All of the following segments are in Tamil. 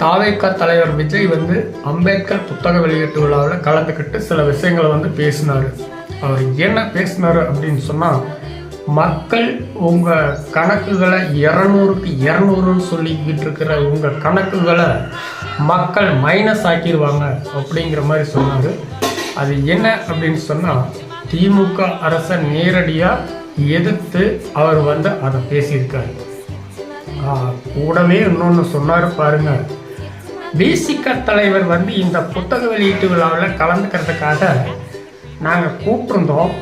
தாவேக்கா தலைவர் விஜய் வந்து அம்பேத்கர் புத்தக வெளியீட்டு விழாவில் கலந்துக்கிட்டு சில விஷயங்களை வந்து பேசினார். அவர் என்ன பேசினார் அப்படின்னு சொன்னால் மக்கள் உங்கள் கணக்குகளை இரநூறுக்கு இரநூறுன்னு சொல்லிக்கிட்டு இருக்கிற உங்கள் கணக்குகளை மக்கள் மைனஸ் ஆக்கிடுவாங்க அப்படிங்கிற மாதிரி சொன்னார். அது என்ன அப்படின்னு சொன்னால் திமுக அரசை நேரடியாக எதிர்த்து அவர் வந்து அதை பேசியிருக்காரு. கூடவே இன்னொன்று சொன்னார் பாருங்கள் பிசிக தலைவர் வந்து இந்த புத்தக வெளியீட்டு விழாவில் கலந்துக்கிறதுக்காக நாங்கள் கூப்பிட்ருந்தோம்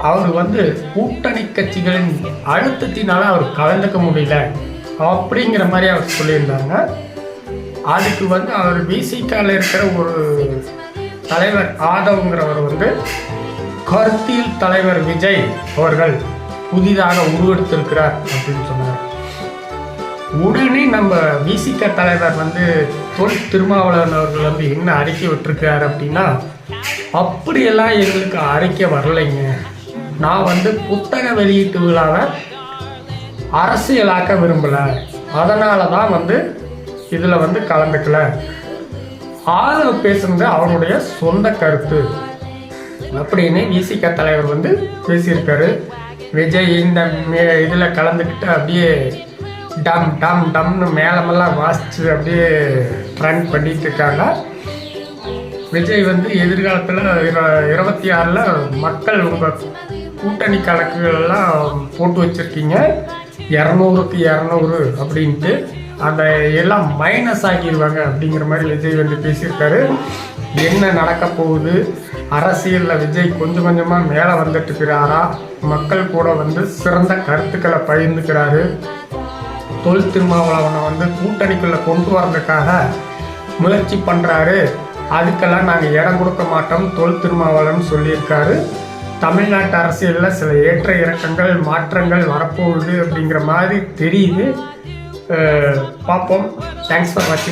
அவர் வந்து கூட்டணி கட்சிகளின் அழுத்தத்தினால அவர் கலந்துக்க முடியல அப்படிங்கிற மாதிரி அவர் சொல்லியிருந்தாங்க. அதுக்கு வந்து அவர் பிசிகாவில் இருக்கிற ஒரு தலைவர் ஆதவ்ங்கிறவர் வந்து கருத்தியல் தலைவர் விஜய் அவர்கள் புதிதாக உருவெடுத்திருக்கிறார் அப்படின்னு சொன்னார். உடனே நம்ம விசிக தலைவர் வந்து தொல் திருமாவளவன் அவர்கள் வந்து என்ன அறிக்கை விட்டுருக்காரு அப்படின்னா அப்படியெல்லாம் எங்களுக்கு அறிக்கை வரலைங்க. நான் வந்து புத்தக வெளியீட்டு விழாவை அரசியலாக்க விரும்பலை. அதனால தான் வந்து இதில் வந்து கலந்துக்கல. ஆதரவு பேசுனது அவருடைய சொந்த கருத்து. அப்படின்னு விசிக தலைவர் வந்து பேசியிருக்காரு. விஜய் இந்த இதில் கலந்துக்கிட்டு அப்படியே டம் டம் டம்னு மேலமெல்லாம் வாசித்து அப்படியே ட்ரெண்ட் பண்ணிட்டு இருக்காங்க விஜய் வந்து எதிர்காலத்தில் இருபத்தி ஆறில் மக்கள் உங்கள் கூட்டணி கணக்குகள்லாம் போட்டு வச்சுருக்கீங்க. இரநூறுக்கு இரநூறு அப்படின்ட்டு. அந்த எல்லாம் மைனஸ் ஆகிடுவாங்க அப்படிங்கிற மாதிரி விஜய் வந்து பேசியிருக்காரு. என்ன நடக்க போகுது? அரசியலில் விஜய் கொஞ்சம் கொஞ்சமாக மேலே வந்துட்டு இருக்கிறாரா? மக்கள் கூட வந்து சிறந்த கருத்துக்களை பகிர்ந்துக்கிறாரு. தொல் திருமாவளவனை வந்து கூட்டணிக்குள்ளே கொண்டு வரதுக்காக முயற்சி பண்ணுறாரு அதுக்கெல்லாம் நாங்கள் இடம் கொடுக்க மாட்டோம் தொல் திருமாவளவன் சொல்லியிருக்காரு. தமிழ்நாட்டு அரசியலில் சில ஏற்ற இறக்கங்கள் மாற்றங்கள் வரப்போகுது அப்படிங்கிற மாதிரி தெரியுது. பார்ப்போம். தேங்க்ஸ் ஃபார் வாட்சிங்